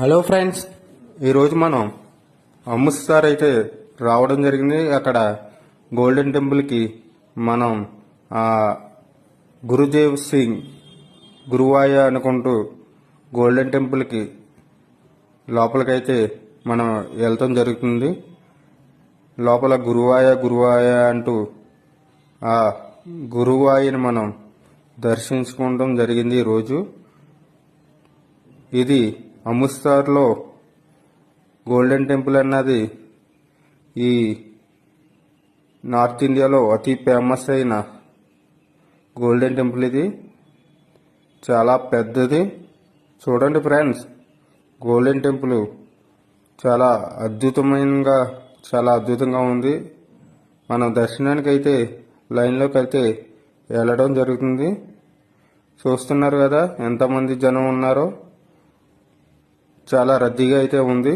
Hello friends ఈరోజు మనం అమృత్సర్ అయితే రావడం జరిగింది. అక్కడ గోల్డెన్ టెంపుల్కి మనం గురుదేవ్ సింగ్ గురువాయ అనుకుంటూ గోల్డెన్ టెంపుల్కి లోపలికైతే మనం వెళ్తాం జరుగుతుంది. లోపల గురువాయ గురువాయ అంటూ ఆ గురువాయని మనం దర్శించుకోవడం జరిగింది ఈరోజు ఇది అమృత్సర్లో గోల్డెన్ టెంపుల్ అన్నది ఈ నార్త్ ఇండియాలో అతి ఫేమస్ అయిన గోల్డెన్ టెంపుల్ ఇది. చాలా పెద్దది. చూడండి ఫ్రెండ్స్ గోల్డెన్ టెంపుల్ చాలా అద్భుతమైనగా చాలా అద్భుతంగా ఉంది. మనం దర్శనానికి అయితే లైన్లోకి అయితే వెళ్ళడం జరుగుతుంది. చూస్తున్నారు కదా ఎంతమంది జనం ఉన్నారో. చాలా రద్దీగా అయితే ఉంది.